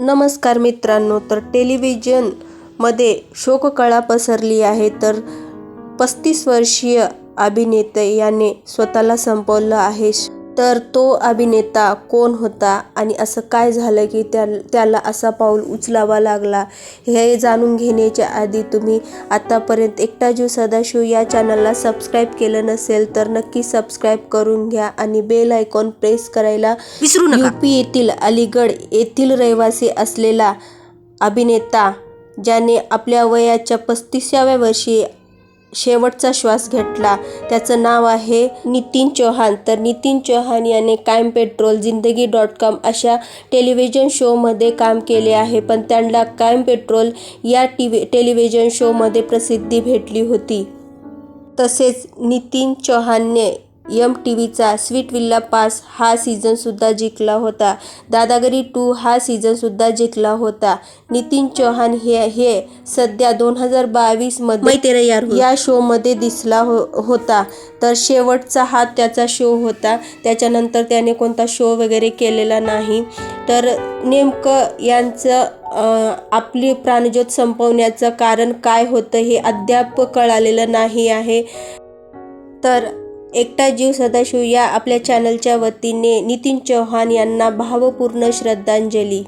नमस्कार मित्रांनो तर टेलिव्हिजनमध्ये शोककळा पसरली आहे तर पस्तीस वर्षीय अभिनेते याने स्वतःला संपवलं आहे. तर तो अभिनेता कोण होता आणि असं काय झालं की त्या त्याला असा पाऊल उचलावा लागला हे जाणून घेण्याच्या आधी तुम्ही आतापर्यंत एकटा जीव सदाशिव या चॅनलला सबस्क्राईब केलं नसेल तर नक्की सबस्क्राईब करून घ्या आणि बेल आयकॉन प्रेस करायला विसरू नका. यूपी येथील अलीगड येथील रहिवासी असलेला अभिनेता ज्याने आपल्या वयाच्या पस्तीसाव्या वर्षी शेवटचा श्वास घेतला. त्याचं नाव आहे नितीन चौहान. तर नितीन चौहान याने कायम पेट्रोल जिंदगी डॉट कॉम अशा टेलिव्हिजन शोमध्ये काम केले आहे. पण त्यांना कायम पेट्रोल या टी व्ही टेलिव्हिजन शोमध्ये प्रसिद्धी भेटली होती. तसेच नितीन चौहानने यम टी व्हीचा स्वीट विल्ला पास हा सीझनसुद्धा जिंकला होता. दादागिरी टू हा सीझनसुद्धा जिंकला होता. नितीन चौहान हे हे सध्या दोन हजार बावीसमध्ये मै तेरे यार. या शोमध्ये दिसला हो होता. तर शेवटचा हा त्याचा शो होता. त्याच्यानंतर त्याने कोणता शो वगैरे केलेला नाही. तर नेमकं यांचं आपली प्राणज्योत संपवण्याचं कारण काय होतं हे अद्याप कळालेलं नाही आहे. तर एकटा जीव सदाशिव या आपल्या चॅनलच्या वतीने नितीन चौहान यांना भावपूर्ण श्रद्धांजली.